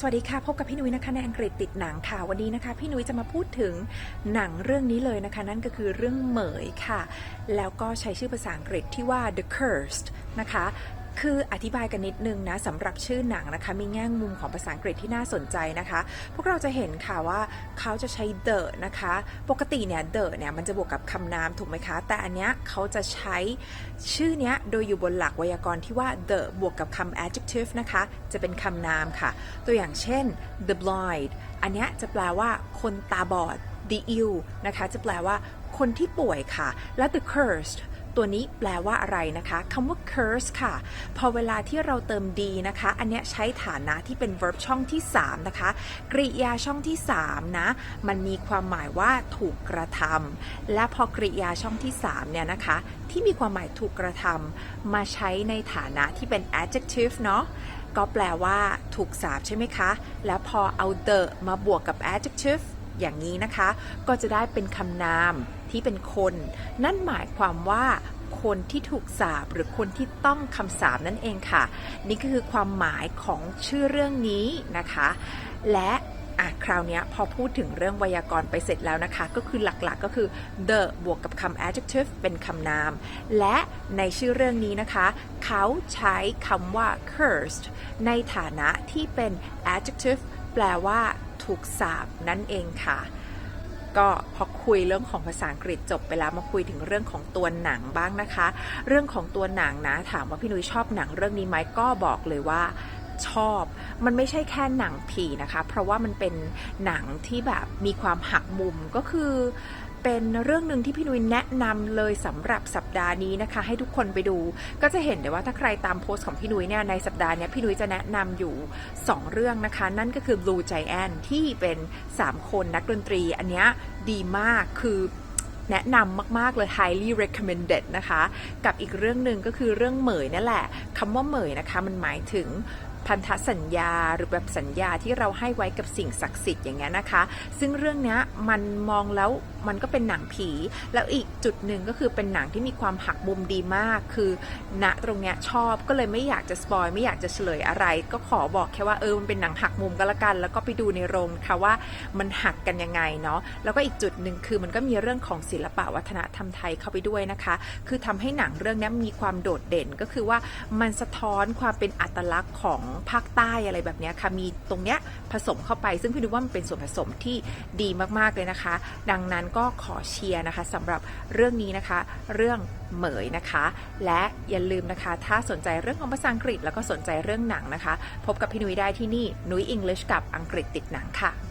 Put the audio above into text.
สวัสดีค่ะ พบกับพี่นุ้ยนะคะในอังกฤษติดหนังค่ะ วันนี้นะคะ พี่นุ้ยจะมาพูดถึงหนังเรื่องนี้เลยนะคะ นั่นก็คือเรื่องเหมยค่ะ แล้วก็ใช้ชื่อภาษาอังกฤษที่ว่า The Cursed นะคะ คืออธิบายกันนิดนึงนะสำหรับชื่อหนังนะคะมีแง่มุมของภาษาอังกฤษที่น่าสนใจนะคะ พวกเราจะเห็นค่ะว่าเขาจะใช้ the นะคะ ปกติเนี่ย the เนี่ยมันจะบวกกับคำนามถูกไหมคะ แต่อันเนี้ยเขาจะใช้ชื่อเนี้ยโดยอยู่บนหลักไวยากรณ์ที่ว่า the บวกกับคำ adjective นะคะ จะเป็นคำนามค่ะ ตัวอย่างเช่น the blind อันเนี้ยจะแปลว่าคนตาบอด the ill นะคะ จะแปลว่าคนที่ป่วยค่ะ และ the cursed ตัวนี้แปลว่าอะไรนะคะคำว่า curse ค่ะ พอเวลาที่เราเติม d นะคะ อันเนี้ยใช้ฐานะที่เป็น verb ช่องที่ 3 นะคะ กริยาช่องที่ 3 นะ มันมีความหมายว่าถูกกระทำและพอกริยาช่องที่ 3 เนี่ยนะคะ ที่มีความหมายถูกกระทำมาใช้ในฐานะที่เป็น adjective เนาะก็แปลว่าถูกสาบใช่ไหมคะ แล้วพอเอา the มาบวกกับ adjective อย่างนี้นะคะ ก็จะได้เป็นคำนามที่เป็นคน นั่นหมายความว่าคนที่ถูกสาบหรือคนที่ต้องคำสาบนั่นเองค่ะ นี่ก็คือความหมายของชื่อเรื่องนี้นะคะ และอะคราวนี้พอพูดถึงเรื่องไวยากรณ์ไปเสร็จแล้วนะคะ ก็คือหลักๆก็คือ the บวกกับคำ adjective เป็นคำนาม และในชื่อเรื่องนี้นะคะ เขาใช้คำว่า cursed ในฐานะที่เป็น adjective ปลว่าถูกสาบนั่นเองค่ะ ก็พอคุยเรื่องของภาษาอังกฤษจบไปแล้วมาคุยถึงเรื่องของตัวหนังบ้างนะคะ เรื่องของตัวหนังนะถามว่าพี่นุ้ยชอบหนังเรื่องนี้ไหมก็บอกเลยว่าชอบ มันไม่ใช่แค่หนังผีนะคะ เพราะว่ามันเป็นหนังที่แบบมีความหักมุมก็คือ เป็นเรื่องหนึ่งที่พี่นุ้ยแนะนำเลยสำหรับสัปดาห์นี้นะคะ ให้ทุกคนไปดู ก็จะเห็นได้ว่าถ้าใครตามโพสต์ของพี่นุ้ยเนี่ยในสัปดาห์นี้พี่นุ้ยจะแนะนำอยู่ 2 เรื่องนะคะ นั่นก็คือ Blue Giant ที่เป็น 3 คนนักดนตรี อันนี้ดีมากคือแนะนำมาก ๆ เลย highly recommended นะคะ กับอีกเรื่องหนึ่งก็คือเรื่องเหมยนั่นแหละคำว่าเหมยนะคะ มันหมายถึงพันธสัญญาหรือแบบสัญญาที่เราให้ไว้กับสิ่งศักดิ์สิทธิ์อย่างเงี้ยนะคะ ซึ่งเรื่องนี้มันมองแล้วมันก็เป็นหนังผี แล้วอีกจุดหนึ่งก็คือเป็นหนังที่มีความหักมุมดีมาก คือณตรงเนี้ยชอบก็เลยไม่อยากจะสปอยไม่อยากจะเฉลยอะไร ก็ขอบอกแค่ว่าเออมันเป็นหนังหักมุมก็แล้วกัน แล้วก็ไปดูในโรงค่ะว่ามันหักกันยังไงเนาะแล้วก็อีกจุดหนึ่งคือมันก็มีเรื่องของศิลปะวัฒนธรรมไทยเข้าไปด้วยนะคะ คือทำให้หนังเรื่องนี้มีความโดดเด่นก็คือว่ามันสะท้อนความเป็นอัตลักษณ์ของภาคใต้อะไรแบบนี้ค่ะมีตรงเนี้ยผสมเข้าไป ซึ่งพี่ดูว่ามันเป็นส่วนผสมที่ดีมากๆเลยนะคะ ดังนั้นก็ขอเชียร์นะคะสำหรับเรื่องนี้นะคะ เรื่องเหมยนะคะ และอย่าลืมนะคะ ถ้าสนใจเรื่องของภาษาอังกฤษ แล้วก็สนใจเรื่องหนังนะคะ พบกับพี่นุ้ยได้ที่นี่นุ้ยอังกฤษกับอังกฤษติดหนังค่ะ